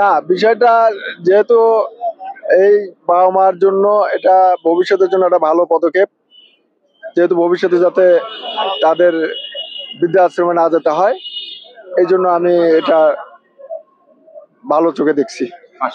না, বিষয়টা যেহেতু এই বাবা মার জন্য এটা ভবিষ্যতের জন্য একটা ভালো পদক্ষেপ। যেহেতু ভবিষ্যতে যাতে তাদের বৃদ্ধাশ্রমে না যেতে হয়, এই জন্য আমি এটা ভালো চোখে দেখছি।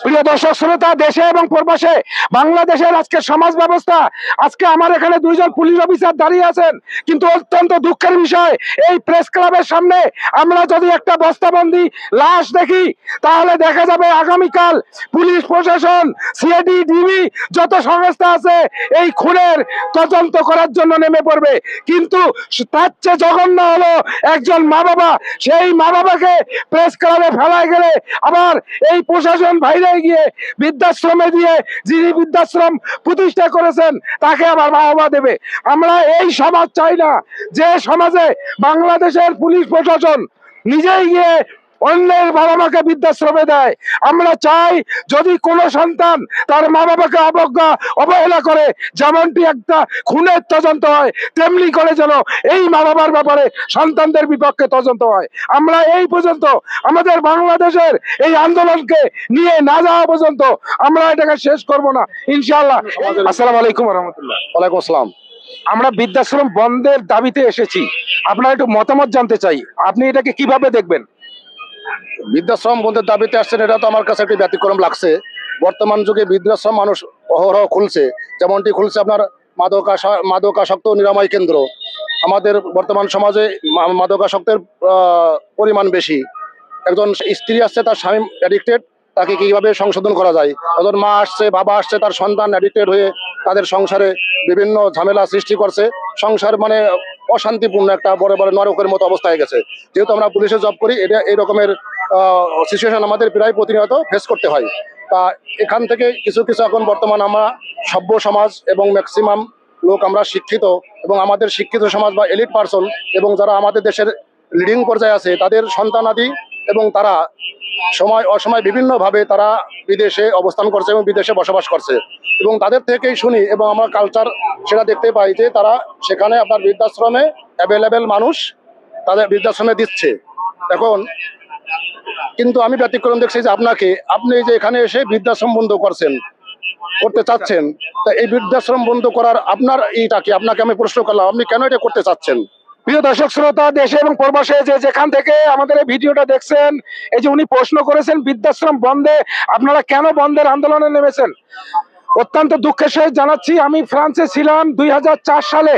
প্রিয় দর্শক, শ্রোতা, দেশে এবং প্রবাসে বাংলাদেশের আজকে সমাজ ব্যবস্থা, আজকে আমার এখানে দুইজন পুলিশ অফিসার দাঁড়িয়ে আছেন, কিন্তু অত্যন্ত দুঃখের বিষয়, এই প্রেস ক্লাবের সামনে আমরা যদি একটা বস্তাবন্দি লাশ দেখি, তাহলে দেখা যাবে আগামীকাল পুলিশ প্রশাসন সিআইডি ডিবি যত সংস্থা আছে, এই খুনের তদন্ত করার জন্য নেমে পড়বে। কিন্তু তার চেয়ে জঘন্য হলো একজন মা বাবা সেই মা বাবাকে প্রেস ক্লাবে ফেলায় গেলে আবার এই প্রশাসন বাইরে গিয়ে বৃদ্ধাশ্রমে দিয়ে যিনি বৃদ্ধাশ্রম প্রতিষ্ঠা করেছেন, তাকে আবার বাহবা দেবে। আমরা এই সমাজ চাই না যে সমাজে বাংলাদেশের পুলিশ প্রশাসন নিজেই গিয়ে অন্যের বাবা মাকে বৃদ্ধাশ্রমে দেয়। আমরা চাই যদি কোনো সন্তান তার মা বাবাকে অবজ্ঞা অবহেলা করে যেমনটি একটা খুনের তদন্ত হয় তেমনি করে যেন এই মা বাবার ব্যাপারে সন্তানদের বিপক্ষে তদন্ত হয়। আমরা এই পর্যন্ত আমাদের বাংলাদেশের এই আন্দোলনকে নিয়ে না যাওয়া পর্যন্ত আমরা এটাকে শেষ করব না। ইনশাল্লাহ আসসালামু আলাইকুম রহমতুল্লাহ ওয়ালাইকুম আসসালাম। আমরা বৃদ্ধাশ্রম বন্ধের দাবিতে এসেছি। আপনার একটু মতামত জানতে চাই। আপনি এটাকে কীভাবে দেখবেন? বৃদ্ধাশ্রম বন্ধের দাবিতে আসছেন, এটা তো আমার কাছে একটি ব্যতিক্রম লাগছে। বর্তমান যুগে বৃদ্ধাশ্রম মানুষ অহরহ খুলছে। যেমনটি খুলছে আপনার মাদকাসা, মাদকাসক্ত নিরাময় কেন্দ্র। আমাদের বর্তমান সমাজে মাদকাসক্তের পরিমাণ বেশি। একজন স্ত্রী আসছে, তার স্বামী অ্যাডিক্টেড তাকে কীভাবে সংশোধন করা যায়? একজন মা আসছে, বাবা আসছে, তার সন্তান অ্যাডিক্টেড হয়ে তাদের সংসারে বিভিন্ন ঝামেলা সৃষ্টি করছে। সংসার মানে অশান্তিপূর্ণ একটা বড় বড় নরকের মতো অবস্থা হয়ে গেছে। যেহেতু আমরা পুলিশে জব করি, এটা এই রকমের সিচুয়েশন আমাদের প্রায় প্রতিনিয়ত ফেস করতে হয়। তা এখান থেকে কিছু কিছু এখন বর্তমান আমরা সভ্য সমাজ এবং ম্যাক্সিমাম লোক আমরা শিক্ষিত এবং আমাদের শিক্ষিত সমাজ বা এলিট পার্সন এবং যারা আমাদের দেশের লিডিং পর্যায়ে আছে, তাদের সন্তানাদি এবং তারা সময় অসময় বিভিন্নভাবে তারা বিদেশে অবস্থান করছে এবং বিদেশে বসবাস করছে। এবং তাদের থেকেই শুনি এবং আমরা কালচার সেটা দেখতে পাই যে তারা সেখানে আপনার বৃদ্ধাশ্রমে অ্যাভেলেবেল মানুষ তাদের বৃদ্ধাশ্রমে দিচ্ছে। এখন কিন্তু আমি ব্যতিক্রম দেখছি যে আপনাকে, আপনি যে এখানে এসে বৃদ্ধাশ্রম বন্ধ করছেন, করতে চাচ্ছেন, তা এই বৃদ্ধাশ্রম বন্ধ করার আপনার এইটা কি? আপনাকে আমি প্রশ্ন করলাম, আপনি কেন এটা করতে চাচ্ছেন? প্রিয় দর্শক শ্রোতা, দেশে এবং প্রবাসে যে যেখান থেকে আমাদের এই ভিডিওটা দেখছেন, এই যে উনি প্রশ্ন করেছেন, বৃদ্ধাশ্রম বন্ধে আপনারা কেন বন্ধের আন্দোলনে নেমেছেন? অত্যন্ত দুঃখের সহিত জানাচ্ছি, আমি ফ্রান্সে ছিলাম দুই হাজার চার সালে।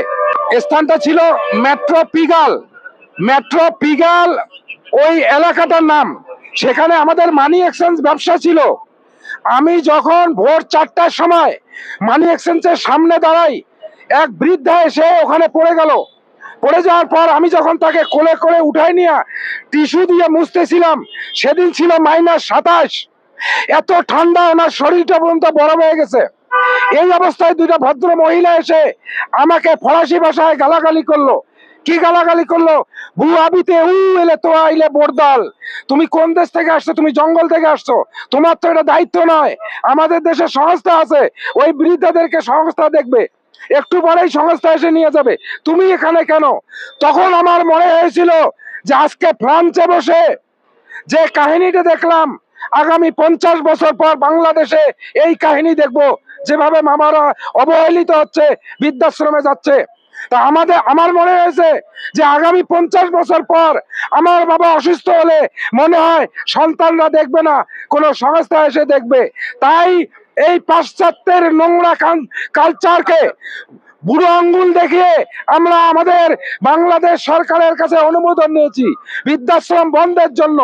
স্থানটা ছিল মেট্রো পিগাল। মেট্রো পিগাল ওই এলাকাটার নাম। সেখানে আমাদের মানি এক্সচেঞ্জ ব্যবসা ছিল। আমি যখন ভোর চারটার সময় মানি এক্সচেঞ্জের সামনে দাঁড়াই, এক বৃদ্ধা এসে ওখানে পড়ে গেল। পড়ে যাওয়ার পর আমি যখন তাকে কোলে করে উঠাই নিয়ে টিস্যু দিয়ে মুছতেছিলাম, সেদিন ছিল মাইনাস সাতাশ। এত ঠান্ডা ওনার শরীরটা পর্যন্ত বরফ হয়ে গেছে। এই অবস্থায় দুইটা ভদ্র মহিলা এসে আমাকে ফরাসি ভাষায় গালাগালি করল। কি গালাগালি করল? ভু আবিতে উ এলে তো আইলে বরদাল তুমি কোন দেশ থেকে আসছো? তুমি জঙ্গল থেকে আসছো? তোমার তো এটা দায়িত্ব নয়। আমাদের দেশে সংস্থা আছে। ওই বৃদ্ধাদেরকে সংস্থা দেখবে। একটু পরেই সংস্থা এসে নিয়ে যাবে। তুমি এখানে কেন? তখন আমার মনে হয়েছিল যে আজকে ফ্রান্সে বসে যে কাহিনীটা দেখলাম, আগামী পঞ্চাশ বছর পর বাংলাদেশে এই কাহিনী দেখব, যেভাবে মামারা অবহেলিত হচ্ছে, বৃদ্ধাশ্রমে যাচ্ছে। তা আমাদের, আমার মনে হয়েছে যে আগামী পঞ্চাশ বছর পর আমার বাবা অসুস্থ হলে মনে হয় সন্তানরা দেখবে না, কোনো সংস্থা এসে দেখবে। তাই এই পাশ্চাত্যের নোংরা কালচারকে বুড়ো আঙ্গুল দেখিয়ে আমরা আমাদের বাংলাদেশ সরকারের কাছে অনুমোদন নিয়েছি। বৃদ্ধাশ্রম বন্ধের জন্য।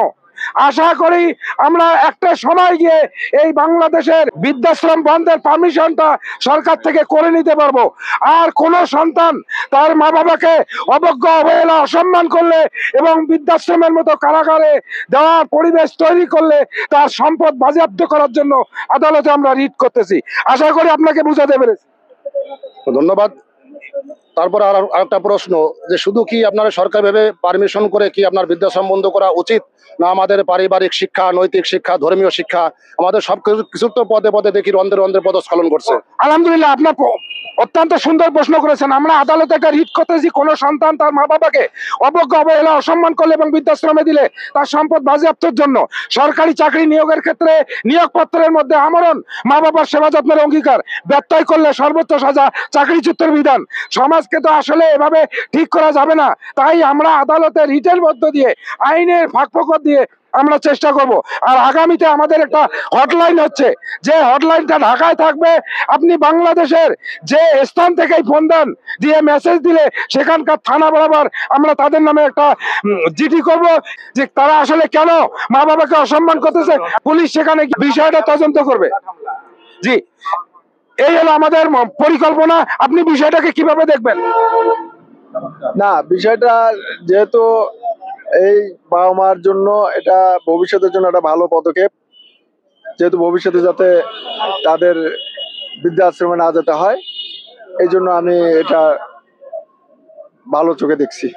আশা করি আমরা একটা সময় গিয়ে এই বাংলাদেশের বৃদ্ধাশ্রম বন্ধের পারমিশনটা সরকার থেকে করে নিতে পারব। আর কোন সন্তান তার মা বাবাকে অবজ্ঞা অবহেলা, অসম্মান করলে এবং বৃদ্ধাশ্রমের মতো কারাগারে দেওয়ার পরিবেশ তৈরি করলে তার সম্পদ বাজেয়াপ্ত করার জন্য আদালতে আমরা রিট করতেছি। আশা করি আপনাকে বুঝাতে পেরেছি। ধন্যবাদ। তারপর আর একটা প্রশ্ন, যে শুধু কি আপনারা সরকার ভেবে পারমিশন করে কি আপনার বিদ্যা সম্বন্ধ করা উচিত? না আমাদের পারিবারিক শিক্ষা, নৈতিক শিক্ষা, ধর্মীয় শিক্ষা, আমাদের সব কিছু তো পদে পদে দেখি রন্ধে রন্ধে পদস্খলন করছে। আলহামদুলিল্লাহ, আপনার অত্যন্ত সুন্দর প্রশ্ন করেছেন, আমরা আদালতে একটা রিট করতেছি, কোন সন্তান তার মা বাবাকে অবজ্ঞা, অবহেলা, অসম্মান করলে এবং বৃদ্ধাশ্রমে দিলে তার সম্পদ বাজেয়াপ্তর জন্য সরকারি চাকরি নিয়োগের ক্ষেত্রে নিয়োগপত্রের মধ্যে আমরণ মা বাবার সেবা যত্নের অঙ্গীকার, ব্যত্যয় করলে সর্বোচ্চ সাজা, চাকরিচ্যুতের বিধান। সমাজকে তো আসলে এভাবে ঠিক করা যাবে না। তাই আমরা আদালতে রিটের মধ্য দিয়ে আইনের ফাঁক দিয়ে আমরা চেষ্টা করব। আর আগামীতে আমাদের একটা হটলাইন হচ্ছে। যে হটলাইনটা ঢাকায় থাকবে, আপনি বাংলাদেশের যে স্থান থেকেই ফোন দেন, দিয়ে মেসেজ দিলে সেখানকার থানা বরাবর আমরা তাদের নামে একটা জিডি করব যে তারা আসলে কেন মা বাবাকে অসম্মান করতেছে। পুলিশ সেখানে বিষয়টা তদন্ত করবে। জি। এই হলো আমাদের পরিকল্পনা। আপনি বিষয়টাকে কীভাবে দেখবেন? না, বিষয়টা যেহেতু এই বাবা মার জন্য এটা ভবিষ্যতের জন্য একটা ভালো পদক্ষেপ। যেহেতু ভবিষ্যতে যাতে তাদের বৃদ্ধাশ্রমে না যেতে হয়, এই জন্য আমি এটা ভালো চোখে দেখছি।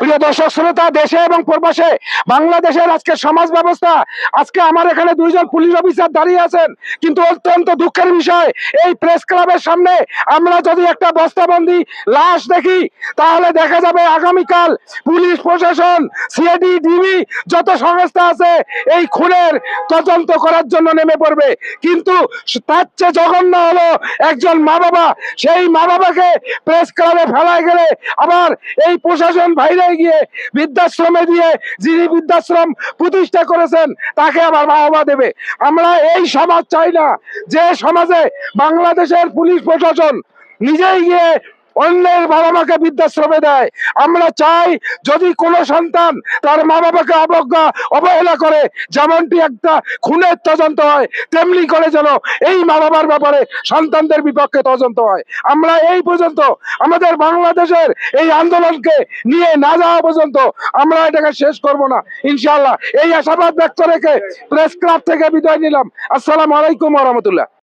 প্রিয় দর্শক, শ্রোতা, দেশে এবং প্রবাসে, বাংলাদেশের আজকে সমাজ ব্যবস্থা, আজকে আমার এখানে দুইজন পুলিশ অফিসার দাঁড়িয়ে আছেন। কিন্তু অত্যন্ত দুঃখের বিষয়, এই প্রেস ক্লাবের সামনে আমরা যদি একটা বস্তাবন্দি লাশ দেখি, তাহলে দেখা যাবে আগামীকাল পুলিশ প্রশাসন, সিআইডি, ডিবি যত সংস্থা আছে, এই খুনের তদন্ত করার জন্য নেমে পড়বে। কিন্তু তার চেয়ে জঘন্য হলো একজন মা বাবা সেই মা বাবাকে প্রেস ক্লাবে ফেলায় গেলে আবার এই প্রশাসন বাইরে গিয়ে বৃদ্ধাশ্রমে দিয়ে যিনি বৃদ্ধাশ্রম প্রতিষ্ঠা করেছেন, তাকে আবার বাহবা দেবে। আমরা এই সমাজ চাই না যে সমাজে বাংলাদেশের পুলিশ প্রশাসন নিজেই গিয়ে অন্যের বাবা মাকে বৃদ্ধাশ্রমে দেয়। আমরা চাই যদি কোনো সন্তান তার মা বাবাকে অবজ্ঞা, অবহেলা করে, যেমনটি একটা খুনের তদন্ত হয়, তেমনি করে যেন এই মা বাবার ব্যাপারে সন্তানদের বিপক্ষে তদন্ত হয়। আমরা এই পর্যন্ত আমাদের বাংলাদেশের এই আন্দোলনকে নিয়ে না যাওয়া পর্যন্ত আমরা এটাকে শেষ করব না। ইনশাআল্লাহ। এই আশাবাদ ব্যক্ত রেখে প্রেস ক্লাব থেকে বিদায় নিলাম। আসসালামু আলাইকুম রহমতুল্লাহ।